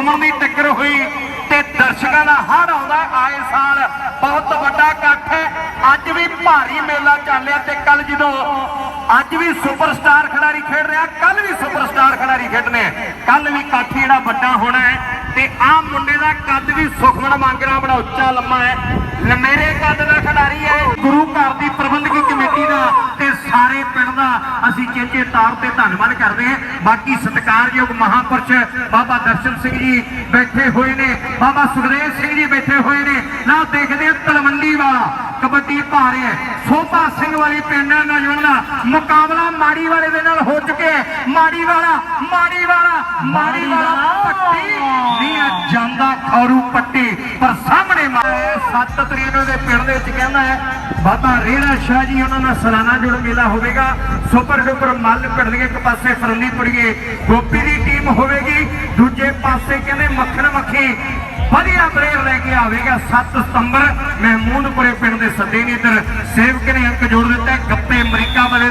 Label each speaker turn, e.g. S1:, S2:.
S1: ਸੁਖਮਨ ਦੀ ਟੱਕਰ ਹੋਈ ਤੇ ਦਰਸ਼ਕਾਂ ਦਾ ਹੜ ਆਉਂਦਾ ਆਏ ਸਾਲ। ਬਹੁਤ ਵੱਡਾ ਇਕੱਠ ਹੈ। ਅੱਜ ਵੀ ਭਾਰੀ ਮੇਲਾ ਚੱਲਿਆ ਤੇ ਕੱਲ ਜਦੋਂ ਅੱਜ ਵੀ ਸੁਪਰਸਟਾਰ ਖਿਡਾਰੀ ਖੇਡ ਰਿਹਾ ਕੱਲ ਵੀ ਸੁਪਰਸਟਾਰ ਖਿਡਾਰੀ ਖੇਡਣੇ ਕੱਲ ਵੀ ਇਕੱਠ ਜਿਹੜਾ ਵੱਡਾ ਹੋਣਾ ਹੈ ਤੇ ਆਹ ਮੁੰਡੇ ਦਾ ਕੱਦ ਵੀ ਸੁਖਮਨ ਮੰਗਣਾ ਬੜਾ ਉੱਚਾ ਲੰਮਾ ਹੈ। ਲੰਮੇਰੇ ਕੱਦ ਦਾ ਖਿਡਾਰੀ ਹੈ। ਗੁਰੂ ਘਰ ਦੀ ਪ੍ਰਬੰਧਕੀ ਕਮੇਟੀ ਦਾ ਤੇ ਸਾਰੇ ਪਿੰਡ ਦਾ ਅਸੀਂ ਚੇਚੇ ਤੌਰ ਤੇ ਧੰਨਵਾਦ ਕਰਦੇ ਹਾਂ। ਬਾਕੀ ਸਤਿਕਾਰਯੋਗ ਮਹਾਪੁਰਸ਼ ਬਾਬਾ ਦਰਸ਼ਨ ਸਿੰਘ ਜੀ ਬੈਠੇ ਹੋਏ ਨੇ, ਬਾਬਾ ਸੁਖਦੇਵ ਸਿੰਘ ਜੀ ਬੈਠੇ ਹੋਏ ਨੇ। ਨਾ ਦੇਖਦੇ ਹਾਂ ਤਲਵੰਡੀ ਵਾਲਾ, ਕਬੱਡੀ ਪਾ ਸੋਭਾ ਸਿੰਘ ਵਾਲੀ ਪਿੰਡ ਨਾਲ ਜੁੜਨਾ ਮੁਕਾਬਲਾ ਮਾੜੀ ਵਾਲੇ ਦੇ ਨਾਲ ਹੋ ਚੁੱਕਿਆ ਮਾੜੀ ਵਾਲਾ ਮਾੜੀ ਵਾਲਾ ਮਾੜੀ ਵਾਲਾ, ਪੱਟੀ। ਨਹੀਂ ਜਾਂਦਾ ਖੌਰੂ ਪੱਟੀ। 7 ਤਰੀਕ ਨੂੰ ਦੇ ਪਿੰਡ ਦੇ ਵਿੱਚ ਕਹਿੰਦਾ ਹੈ, ਬਾਬਾ ਰੇੜਾ ਸ਼ਾਹ ਜੀ, ਉਹਨਾਂ ਦਾ ਸਾਲਾਨਾ ਜੁੜ ਮੇਲਾ ਹੋਵੇਗਾ। ਸੁਪਰ ਡੁਪਰ ਮੱਲ ਪਿੰਡ ਇੱਕ ਪਾਸੇ ਫਰੰਦੀਪੁਰੀਏ ਗੋਪੀ ਦੀ ਟੀਮ ਹੋਵੇਗੀ, ਦੂਜੇ ਪਾਸੇ ਕਹਿੰਦੇ ਮੱਖਣ ਮੱਖੀ ਵਧੀਆ ਪਲੇਅਰ ਲੈ ਕੇ ਆਵੇਗਾ। 7 ਸਤੰਬਰ ਮਹਿਮੂਦਪੁਰੇ ਪਿੰਡ ਦੇ ਸੱਦੇ ਨੇ ਇੱਧਰ। ਸੇਵਕ ਨੇ ਅੰਕ ਜੋੜ ਦਿੱਤਾ, ਗੱਪੇ ਅਮਰੀਕਾ ਵਾਲੇ